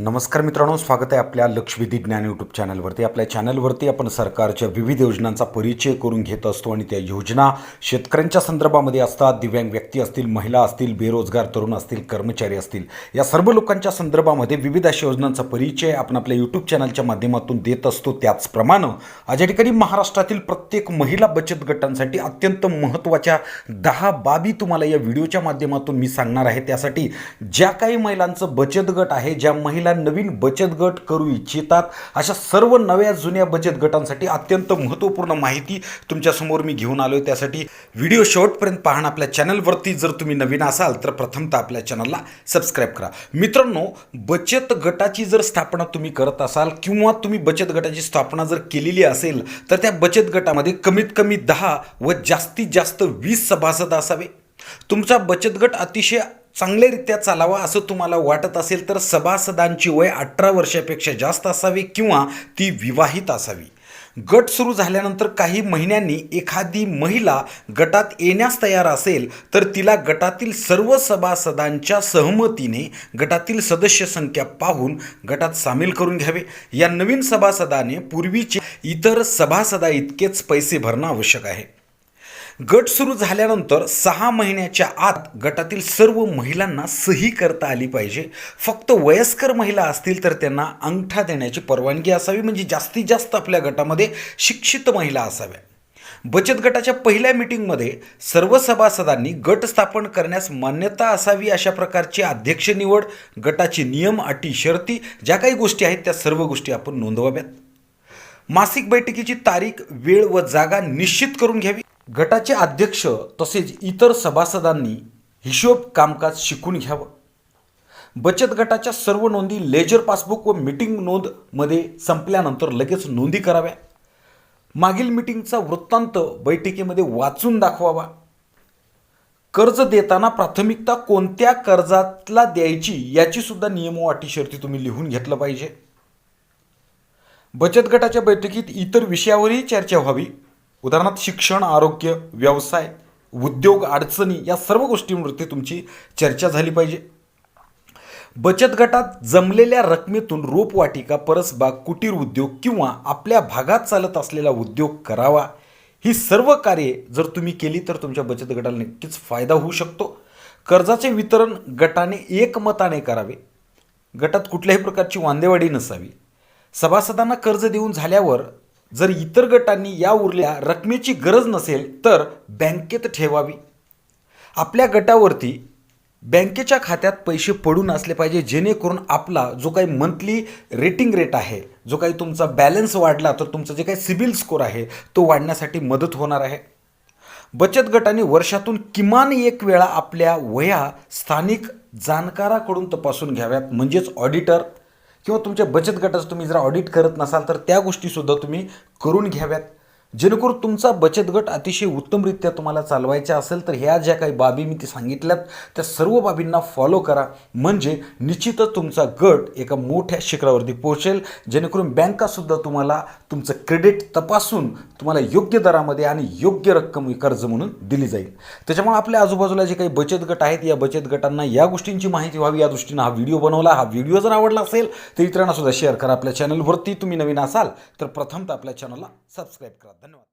नमस्कार मित्रांनो स्वागत आहे आपल्या लक्षवेधी ज्ञान यूट्यूब चॅनलवरती आपल्या चॅनलवरती आपण सरकारच्या विविध योजनांचा परिचय करून घेत असतो आणि त्या योजना शेतकऱ्यांच्या संदर्भामध्ये असतात. दिव्यांग व्यक्ती असतील महिला असतील बेरोजगार तरुण असतील कर्मचारी असतील. या सर्व लोकांच्या संदर्भामध्ये विविध अशा योजनांचा परिचय आपण आपल्या यूट्यूब चॅनलच्या माध्यमातून देत असतो. त्याचप्रमाणे आज या ठिकाणी महाराष्ट्रातील प्रत्येक महिला बचत गटांसाठी अत्यंत महत्त्वाच्या दहा बाबी तुम्हाला या व्हिडिओच्या माध्यमातून मी सांगणार आहे. त्यासाठी ज्या काही महिलांचं बचत गट आहे ज्या महिला नवीन बचत गट करू इच्छितात. अशा सर्व नव्या जुन्या बचत गटांसाठी अत्यंत महत्त्वपूर्ण माहिती तुमच्यासमोर मी घेऊन आलो त्यासाठी व्हिडिओ शेवटपर्यंत पाहणं आपल्या चॅनलवरती. जर तुम्ही नवीन असाल तर प्रथमतः आपल्या चॅनलला सबस्क्राईब करा. मित्रांनो बचत गटाची जर स्थापना तुम्ही करत असाल किंवा तुम्ही बचत गटाची स्थापना जर केलेली असेल तर त्या बचत गटामध्ये कमीत कमी दहा व जास्तीत जास्त वीस सभासद असावे. तुमचा बचत गट अतिशय चांगल्यारीत्या चालावा असं तुम्हाला वाटत असेल तर सभासदांची वय अठरा वर्षापेक्षा जास्त असावी किंवा ती विवाहित असावी. गट सुरू झाल्यानंतर काही महिन्यांनी एखादी महिला गटात येण्यास तयार असेल तर तिला गटातील सर्व सभासदांच्या सहमतीने गटातील सदस्य संख्या पाहून गटात सामील करून घ्यावे. या नवीन सभासदाने पूर्वीचे इतर सभासदा इतकेच पैसे भरणं आवश्यक आहे. गट सुरू झाल्यानंतर सहा महिन्याच्या आत गटातील सर्व महिलांना सही करता आली पाहिजे. फक्त वयस्कर महिला असतील तर त्यांना अंगठा देण्याची परवानगी असावी म्हणजे जास्तीत जास्त आपल्या गटामध्ये शिक्षित महिला असाव्या. बचत गटाच्या पहिल्या मीटिंगमध्ये सर्व सभासदांनी गट स्थापन करण्यास मान्यता असावी अशा प्रकारची अध्यक्ष निवड गटाचे नियम अटी शर्ती ज्या काही गोष्टी आहेत त्या सर्व गोष्टी आपण नोंदवाव्यात. मासिक बैठकीची तारीख वेळ व जागा निश्चित करून घ्यावी. गटाचे अध्यक्ष तसेच इतर सभासदांनी हिशोब कामकाज शिकून घ्यावं. बचत गटाच्या सर्व नोंदी लेजर पासबुक व मीटिंग नोंदमध्ये संपल्यानंतर लगेच नोंदी कराव्या. मागील मीटिंगचा वृत्तांत बैठकीमध्ये वाचून दाखवावा. कर्ज देताना प्राथमिकता कोणत्या कर्जातला द्यायची याची सुद्धा नियम व अटी शर्ती तुम्ही लिहून घेतलं पाहिजे. बचत गटाच्या बैठकीत इतर विषयावरही चर्चा व्हावी. उदाहरणार्थ शिक्षण आरोग्य व्यवसाय उद्योग अडचणी या सर्व गोष्टींवरती तुमची चर्चा झाली पाहिजे. बचत गटात जमलेल्या रकमेतून रोपवाटिका परसबाग कुटीर उद्योग किंवा आपल्या भागात चालत असलेला उद्योग करावा. ही सर्व कार्ये जर तुम्ही केली तर तुमच्या बचत गटाला नक्कीच फायदा होऊ शकतो. कर्जाचे वितरण गटाने एकमताने करावे. गटात कुठल्याही प्रकारची वांदेवाडी नसावी. सभासदांना कर्ज देऊन झाल्यावर जर इतर गटांनी या उरल्या रकमेची गरज नसेल तर बँकेत ठेवावी. आपल्या गटावरती बँकेच्या खात्यात पैसे पडून असले पाहिजे जेणेकरून आपला जो काही मंथली रेटिंग रेट आहे जो काही तुमचा बॅलन्स वाढला तर तुमचं जे काही सिबिल स्कोर आहे तो वाढण्यासाठी मदत होणार आहे. बचत गटाने वर्षातून किमान एक वेळा आपल्या वया स्थानिक जाणकाराकडून तपासून घ्याव्यात म्हणजेच ऑडिटर किंवा तुमच्या बचत गटाचं तुम्ही जर ऑडिट करत नसाल तर त्या गोष्टीसुद्धा तुम्ही करून घ्याव्यात. जेणेकरून तुमचा बचत गट अतिशय उत्तमरित्या तुम्हाला चालवायचा असेल तर ह्या ज्या काही बाबी मी ती सांगितल्यात त्या सर्व बाबींना फॉलो करा. म्हणजे निश्चितच तुमचा गट एका मोठ्या शिखरावरती पोहोचेल जेणेकरून बँकासुद्धा तुम्हाला तुमचं क्रेडिट तपासून तुम्हाला योग्य दरामध्ये आणि योग्य रक्कम कर्ज म्हणून दिली जाईल. त्याच्यामुळे आपल्या आजूबाजूला जे काही बचत गट आहेत या बचत गटांना या गोष्टींची माहिती व्हावी. या दृष्टीनं हा व्हिडिओ बनवला. हा व्हिडिओ जर आवडला असेल तर इतरांनासुद्धा शेअर करा. आपल्या चॅनलवरती तुम्ही नवीन असाल तर प्रथमतः आपल्या चॅनलला सबस्क्राईब करा. ધન્યવાદ